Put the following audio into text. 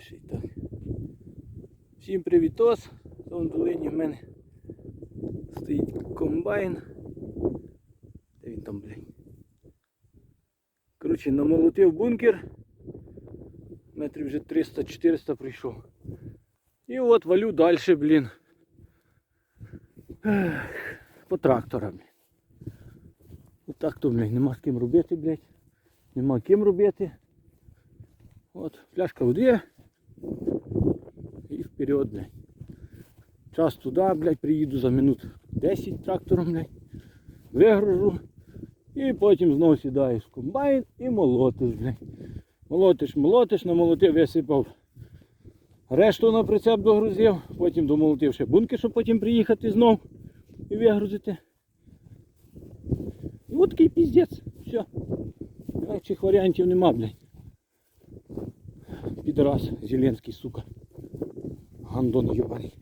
ще так. Всім привітос! Там в долині в мене стоїть комбайн. Де він там, блядь? Коротше, намолотив бункер. Метрів вже 300-400 прийшов. І от валю далі, блін. По тракторам. блін. Отак то, блядь, нема з ким робити, блядь. Нема ким робити. От, пляшка води. Вперед, блядь. Час туди, блядь, приїду за минут 10 трактором, блядь. Вигружу. І потім знову сідаєш в комбайн і молотиш, блядь. Молотиш, молотиш, намолотив, висипав. Решту на прицеп догрузив, потім домолотив ще бункер, щоб потім приїхати знов і вигрузити. І от такий піздець. Все. Інших варіантів нема, блядь. Підрас, Зеленський, сука. ハンドの床に。